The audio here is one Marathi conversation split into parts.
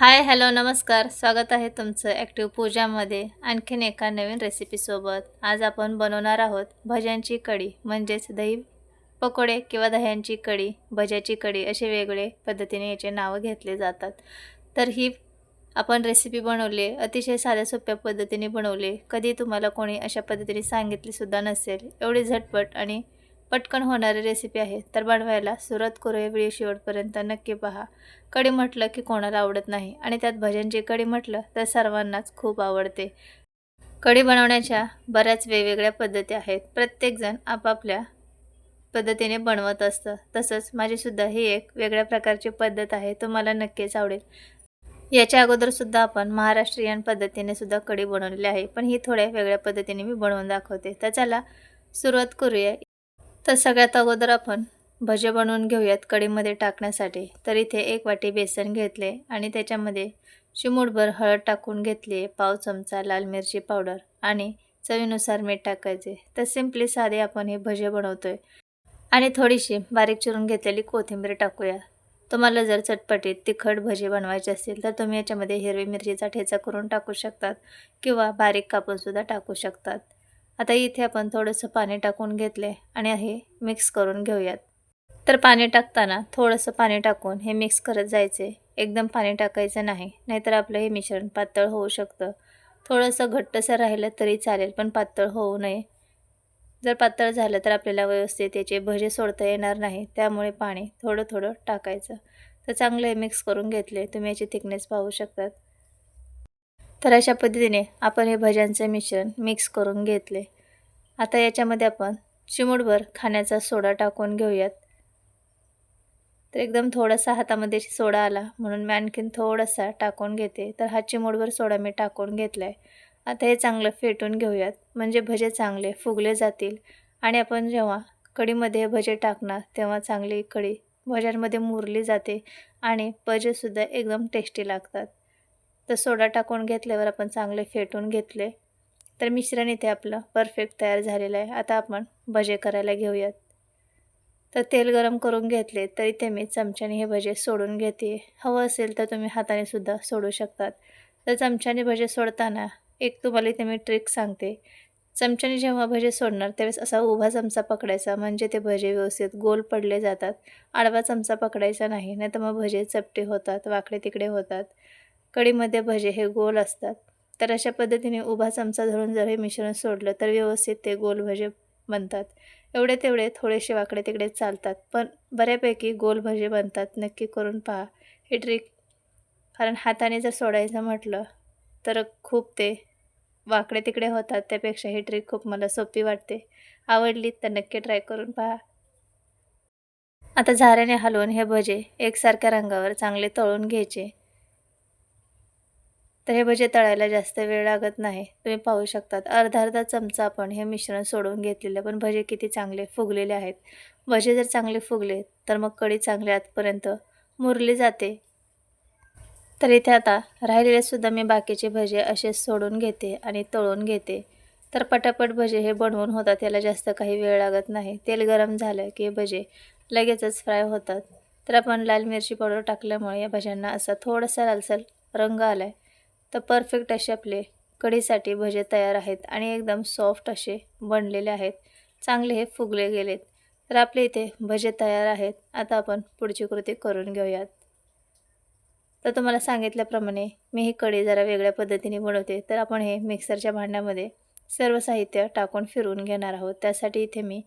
हाय हॅलो नमस्कार. स्वागत आहे तुमचं ॲक्टिव्ह पूजामध्ये आणखीन एका नवीन रेसिपीसोबत आज आपण बनवणार आहोत भज्यांची कढी म्हणजेच दही पकोडे किंवा दह्यांची कढी भज्याची कढी असे वेगळे पद्धतीने याचे नावं घेतले जातात. तर ही आपण रेसिपी बनवली अतिशय साध्या सोप्या पद्धतीने बनवली. कधी तुम्हाला कोणी अशा पद्धतीने सांगितलीसुद्धा नसेल. एवढी झटपट आणि पटकन होणारी रेसिपी आहे. तर बनवायला सुरुवात करूया व्हिडिओ शेवटपर्यंत नक्की पहा. कढी म्हटलं की कोणाला आवडत नाही आणि त्यात भजनची कढी म्हटलं तर सर्वांनाच खूप आवडते. कढी बनवण्याच्या बऱ्याच वेगवेगळ्या पद्धती आहेत. प्रत्येकजण आपापल्या पद्धतीने बनवत असतं. तसंच माझीसुद्धा ही एक वेगळ्या प्रकारची पद्धत आहे. तुम्हाला नक्कीच आवडेल. याच्या अगोदरसुद्धा आपण महाराष्ट्रीयन पद्धतीने सुद्धा कढी बनवलेली आहे. पण ही थोड्या वेगळ्या पद्धतीने मी बनवून दाखवते. तर चला सुरुवात करूया. तर सगळ्यात अगोदर आपण भजे बनवून घेऊयात कढीमध्ये टाकण्यासाठी. तर इथे एक वाटी बेसन घेतले आणि त्याच्यामध्ये चिमूटभर हळद टाकून घेतली आहे पाव चमचा लाल मिरची पावडर आणि चवीनुसार मीठ टाकायचे. तर सिम्पली साधे आपण हे भजे बनवतो आहे आणि थोडीशी बारीक चिरून घेतलेली कोथिंबीर टाकूया. तुम्हाला जर चटपटीत तिखट भजी बनवायचे असतील तर तुम्ही याच्यामध्ये हिरवी मिरचीचा ठेचा करून टाकू शकतात किंवा बारीक कापूनसुद्धा टाकू शकतात. आता इथे आपण थोडंसं पाणी टाकून घेतले आणि हे मिक्स करून घेऊयात. तर पाणी टाकताना थोडंसं पाणी टाकून हे मिक्स करत जायचे. एकदम पाणी टाकायचं नाही नाहीतर आपलं हे मिश्रण पातळ होऊ शकतं. थोडंसं घट्टसं राहिलं तरी चालेल पण पातळ होऊ नये. जर पातळ झालं तर आपल्याला व्यवस्थित याचे भजे सोडता येणार नाही त्यामुळे पाणी थोडं थोडं टाकायचं. तर चांगलं हे मिक्स करून घेतले तुम्ही याची थिकनेस पाहू शकतात. तर अशा पद्धतीने आपण हे भज्यांचे मिश्रण मिक्स करून घेतले. आता याच्यामध्ये आपण चिमूटभर खाण्याचा सोडा टाकून घेऊयात. तर एकदम थोडासा हातामध्ये सोडा आला म्हणून मी आणखीन थोडासा टाकून घेते. तर हा चिमूटभर सोडा मी टाकून घेतला आहे आता हे चांगलं फेटून घेऊयात. म्हणजे भजे चांगले फुगले जातील. आणि आपण जेव्हा कढीमध्ये भजे टाकणार तेव्हा चांगली कढी भज्यांमध्ये मुरली जाते आणि भजेसुद्धा एकदम टेस्टी लागतात. तर सोडा टाकून घेतल्यावर आपण चांगले फेटून घेतले. तर मिश्रण इथे आपलं परफेक्ट तयार झालेलं आहे. आता आपण भजे करायला घेऊयात. तर तेल गरम करून घेतले तर इथे मी चमच्याने हे भजे सोडून घेते. हवं असेल तर तुम्ही हाताने सुद्धा सोडू शकतात. तर चमच्याने भजे सोडताना एक तुम्हाला इथे मी ट्रिक सांगते. चमच्याने जेव्हा भजे सोडणार त्यावेळेस असा उभा चमचा पकडायचा म्हणजे ते भजे व्यवस्थित गोल पडले जातात. आडवा चमचा पकडायचा नाही नाही तर मग भजे चपटे होतात वाकडे तिकडे होतात. कढीमध्ये भजे हे गोल असतात. तर अशा पद्धतीने उभा चमचा धरून जर हे मिश्रण सोडलं तर व्यवस्थित ते गोल भजे बनतात. एवढे तेवढे थोडेसे वाकडे तिकडे चालतात. पण बऱ्यापैकी गोल भजे बनतात. नक्की करून पहा. हे ट्रिक कारण हाताने जर सोडायचं म्हटलं तर खूप ते वाकडे तिकडे होतात. त्यापेक्षा ही ट्रिक खूप मला सोपी वाटते. आवडली तर नक्की ट्राय करून पहा. आता झाऱ्याने हलवून हे भजे एकसारख्या रंगावर चांगले तळून घ्यायचे. तर हे भजे तळायला जास्त वेळ लागत नाही. तुम्ही पाहू शकतात अर्धा अर्धा चमचा आपण हे मिश्रण सोडून घेतलेलं पण भजे किती चांगले फुगलेले आहेत. भजे जर चांगले फुगले तर मग कढी चांगले आतपर्यंत मुरली जाते. तर इथे आता राहिलेलेसुद्धा मी बाकीचे भजे असे सोडून घेते आणि तळून घेते. तर पटापट भजे हे बनवून होतात याला जास्त काही वेळ लागत नाही. तेल गरम झालं की हे भजे लगेचच फ्राय होतात. तर आपण लाल मिरची पावडर टाकल्यामुळे या भज्यांना असा थोडासा लालसर रंग आला आहे तर परफेक्ट असे आपले कढीसाठी भजे तयार आहेत आणि एकदम सॉफ्ट असे बनलेले आहेत. चांगले हे फुगले गेलेत. तर आपले इथे भजे तयार आहेत. आता आपण पुढची कृती करून घेऊयात. तर तुम्हाला सांगितल्याप्रमाणे मी ही कढी जरा वेगळ्या पद्धतीने बनवते. तर आपण हे मिक्सरच्या भांड्यामध्ये सर्व साहित्य टाकून फिरवून घेणार आहोत. त्यासाठी इथे मी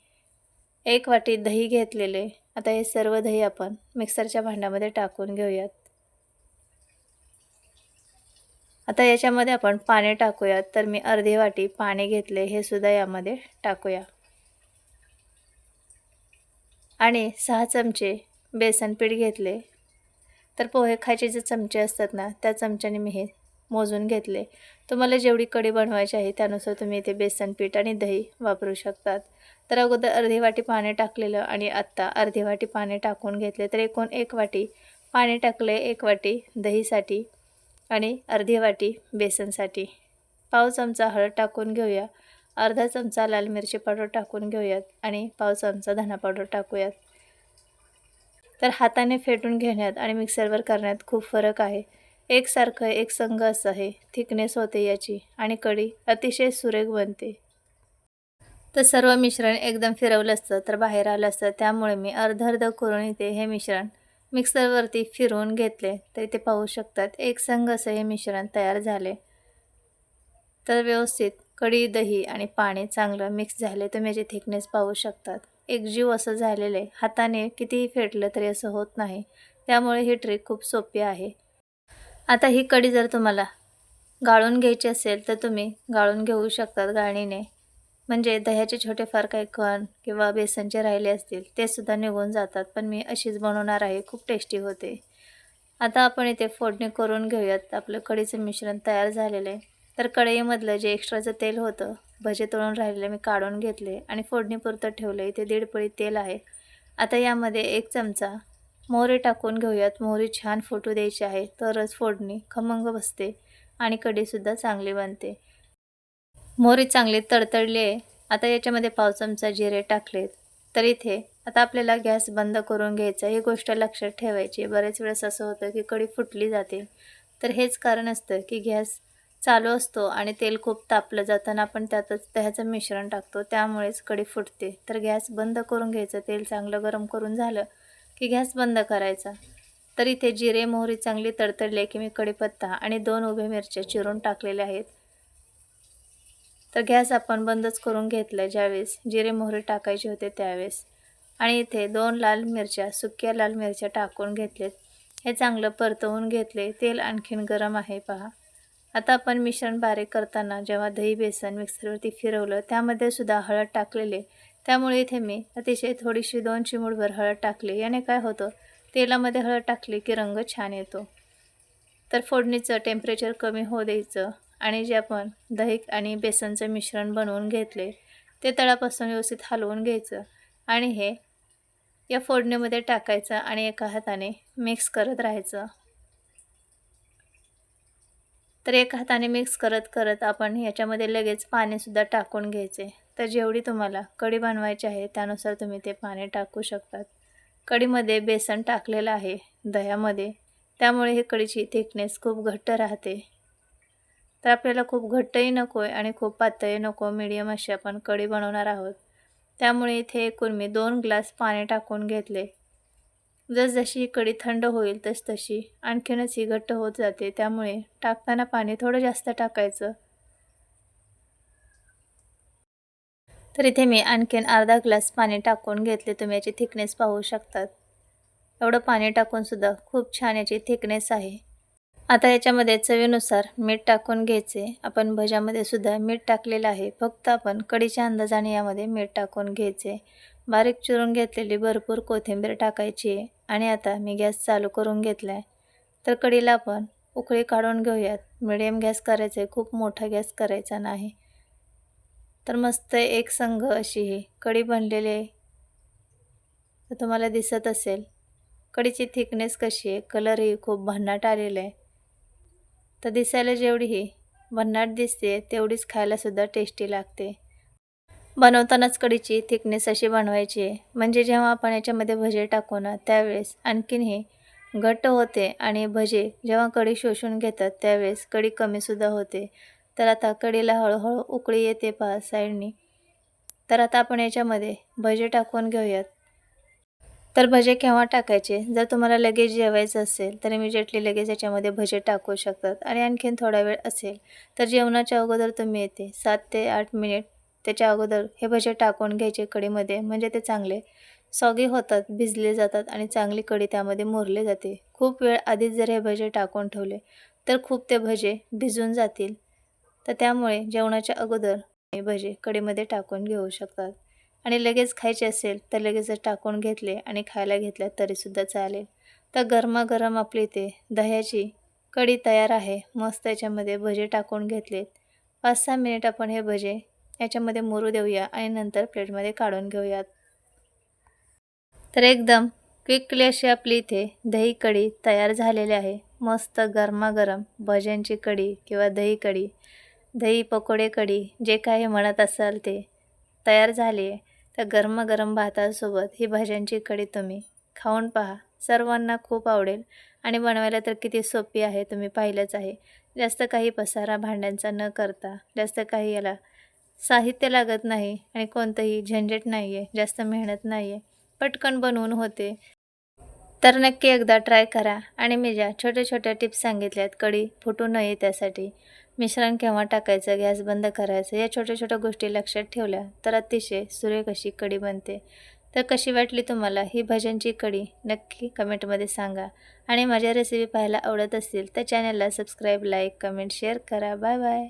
एक वाटी दही घेतलेले. आता हे सर्व दही आपण मिक्सरच्या भांड्यामध्ये टाकून घेऊयात. आता याच्यामध्ये आपण पाणी टाकूयात. तर मी अर्धी वाटी पाणी घेतले हे सुद्धा यामध्ये टाकूया. आणि सहा चमचे बेसन पीठ घेतले. तर पोहे खायचे जे चमचे असतात ना त्या चमच्याने मी हे मोजून घेतले. तुम्हाला जेवढी कढी बनवायची आहे त्यानुसार तुम्ही इथे बेसन पीठ आणि दही वापरू शकतात. तर अगोदर अर्धी वाटी पाणी टाकलेलं आणि आत्ता अर्धी वाटी पाणी टाकून घेतले. तर एकूण एक वाटी पाणी टाकले एक वाटी दहीसाठी. आणि अर्धी वाटी बेसनसाठी. पाव चमचा हळद टाकून घेऊया. अर्धा चमचा लाल मिरची पावडर टाकून घेऊयात आणि पाव चमचा धना पावडर टाकूयात. तर हाताने फेटून घेण्यात आणि मिक्सरवर करण्यात खूप फरक आहे. एकसारखं एक संघ असं आहे थिकनेस होते याची आणि कढी अतिशय सुरेख बनते. तर सर्व मिश्रण एकदम फिरवलं असतं तर बाहेर आलं असतं. त्यामुळे मी अर्ध अर्ध करून इथे हे मिश्रण मिक्सरवरती फिरवून घेतले तर ते पाहू शकतात. एक संघ असं हे मिश्रण तयार झाले. तर व्यवस्थित कढी दही आणि पाणी चांगलं मिक्स झाले. तुम्ही याची थिकनेस पाहू शकतात. एक जीव असं झालेलं. आहे हाताने कितीही फेटलं तरी असं होत नाही. त्यामुळे ही ट्रिक खूप सोपी आहे. आता ही कढी जर तुम्हाला गाळून घ्यायची असेल तर तुम्ही गाळून घेऊ शकतात गाळणीने. म्हणजे दह्याचे छोटे फार काही कण किंवा बेसनचे राहिले असतील ते सुद्धा निघून जातात. पण मी अशीच बनवणार आहे. खूप टेस्टी होते. आता आपण इथे फोडणी करून घेऊयात. आपलं कढीचं मिश्रण तयार झालेलं आहे. तर कढईमधलं जे एक्स्ट्राचं तेल होतं भजे तळून राहिलेले मी काढून घेतले आणि फोडणीपुरतं ठेवलं इथे दीड पळी तेल आहे. आता यामध्ये एक चमचा मोहरी टाकून घेऊयात. मोहरी छान फोटू द्यायची आहे. तरच फोडणी खमंग बसते आणि कढीसुद्धा चांगली बनते. मोहरी चांगली तडतडली आहे. आता याच्यामध्ये पाव चमचा जिरे टाकलेत. तर इथे आता आपल्याला गॅस बंद करून घ्यायचा ही गोष्ट लक्षात ठेवायची बरेच वेळेस असं होतं की कढी फुटली जाते. तर हेच कारण असतं की गॅस चालू असतो आणि तेल खूप तापलं जाताना आपण त्यातच दह्याचं मिश्रण टाकतो. त्यामुळेच कढी फुटते. तर गॅस बंद करून घ्यायचं. तेल चांगलं गरम करून झालं की गॅस बंद करायचा. तर इथे जिरे मोहरी चांगली तडतडली की मी कढीपत्ता आणि दोन उभे मिरच्या चिरून टाकलेल्या आहेत. तर गॅस आपण बंदच करून घेतला ज्यावेळेस जिरे मोहरी टाकायचे होते त्यावेळेस. आणि इथे दोन लाल मिरच्या सुक्या लाल मिरच्या टाकून घेतलेत. हे चांगलं परतवून घेतले. तेल आणखीन गरम आहे पहा. आता आपण मिश्रण बारीक करताना जेव्हा दही बेसन मिक्सरवरती फिरवलं त्यामध्ये सुद्धा हळद टाकलेले. त्यामुळे इथे मी अतिशय थोडीशी दोन चिमूडभर हळद टाकली. याने काय होतं? तेलामध्ये हळद टाकली की रंग छान येतो. तर फोडणीचं टेम्परेचर कमी होऊ द्यायचं. आणि जे आपण दही आणि बेसनचं मिश्रण बनवून घेतले ते तळापासून व्यवस्थित हलवून घ्यायचं आणि हे या फोडणीमध्ये टाकायचं आणि एका हाताने मिक्स करत राहायचं. तर एका हाताने मिक्स करत करत आपण याच्यामध्ये लगेच पाणीसुद्धा टाकून घ्यायचे. तर जेवढी तुम्हाला कढी बनवायची आहे त्यानुसार तुम्ही ते पाणी टाकू शकतात. कढीमध्ये बेसन टाकलेलं आहे दह्यामध्ये त्यामुळे हे कढीची थिकनेस खूप घट्ट राहते. तर आपल्याला खूप घट्टही नको आहे आणि खूप पातळही नको मीडियम अशी आपण कढी बनवणार आहोत. त्यामुळे इथे एकूण मी दोन ग्लास पाणी टाकून घेतले. जसजशी कढी थंड होईल तसतशी आणखीनच ही घट्ट होत जाते. त्यामुळे टाकताना पाणी थोडं जास्त टाकायचं. तर इथे मी आणखीन अर्धा ग्लास पाणी टाकून घेतले. तुम्ही याची थिकनेस पाहू शकतात. एवढं पाणी टाकूनसुद्धा खूप छान याची थिकनेस आहे. आता याच्यामध्ये चवीनुसार मीठ टाकून घ्यायचे. आपण भज्यामध्ये सुद्धा मीठ टाकलेलं आहे. फक्त आपण कडीच्या अंदाजाने यामध्ये मीठ टाकून घ्यायचे. बारीक चिरून घेतलेली भरपूर कोथिंबीर टाकायची आहे आणि आता मी गॅस चालू करून घेतला आहे तर कडीला आपण उकळी काढून घेऊयात. मिडियम गॅस करायचा आहे. खूप मोठा गॅस करायचा नाही. तर मस्त एक संघ अशी ही कढी बनलेली आहे. तर तुम्हाला दिसत असेल. कढीची थिकनेस कशी आहे? कलरही खूप भन्नाट आलेला आहे. तर दिसायला जेवढी ही भन्नाट दिसते तेवढीच खायलासुद्धा टेस्टी लागते. बनवतानाच कढीची थिकनेस अशी बनवायची आहे. म्हणजे जेव्हा आपण याच्यामध्ये भजे टाकू ना त्यावेळेस आणखीन हे घट्ट होते आणि भजे जेव्हा कढी शोषून घेतात त्यावेळेस कढी कमीसुद्धा होते. तर आता कढीला हळूहळू उकळी येते पहा साईडनी. तर आता आपण याच्यामध्ये भजे टाकून घेऊयात. तर भजे केव्हा टाकायचे? जर तुम्हाला लगेच जेवायचं असेल तर इमिजिएटली लगेच याच्यामध्ये भजे टाकू शकतात आणि आणखीन थोडा वेळ असेल तर जेवणाच्या अगोदर तुम्ही येते. सात ते आठ मिनिट त्याच्या अगोदर हे भजे टाकून घ्यायचे कढीमध्ये म्हणजे ते चांगले सॉगी होतात भिजले जातात आणि चांगली कढी त्यामध्ये मुरले जाते. खूप वेळ आधीच जर हे भजे टाकून ठेवले तर खूप ते भजे भिजून जातील. तर त्यामुळे जेवणाच्या अगोदर हे भजे कढीमध्ये टाकून घेऊ शकतात. आणि लगेच खायचे असेल तर लगेचच टाकून घेतले आणि खायला घेतल्या तरीसुद्धा चालेल. तर गरमागरम आपली ते दह्याची कढी तयार आहे. मस्त याच्यामध्ये भजे टाकून घेतलेत. पाच सहा मिनिट आपण हे भजे याच्यामध्ये मुरू देऊया आणि नंतर प्लेटमध्ये काढून घेऊयात. तर एकदम क्विकली अशी आपली इथे दही कढी तयार झालेली आहे. मस्त गरमागरम भज्यांची कढी किंवा दही कढी दही पकोडे कढी जे काही म्हणत असाल ते तयार झाली आहे. तर गरमागरम भातासोबत ही भाज्यांची कढी तुम्ही खाऊन पहा. सर्वांना खूप आवडेल आणि बनवायला तर किती सोपी आहे तुम्ही पाहिलंच आहे. जास्त काही पसारा भांड्यांचा न करता जास्त काही याला साहित्य लागत नाही आणि कोणतंही झंझट नाही आहे जास्त मेहनत नाही आहे पटकन बनवून होते. तर नक्की एकदा ट्राय करा. आणि मी ज्या छोट्या छोट्या टिप्स सांगितल्यात कढी फुटू नये त्यासाठी. मिश्रण केव्हा टाकायचं गॅस बंद करायचं या छोट्या छोट्या गोष्टी लक्षात ठेवल्या तर अतिशय सुरेख अशी कडी बनते. तर कशी वाटली तुम्हाला ही भजनची कढी? नक्की कमेंटमध्ये सांगा. आणि माझ्या रेसिपी पाहायला आवडत असतील तर चॅनलला सबस्क्राईब लाईक कमेंट शेअर करा. Bye bye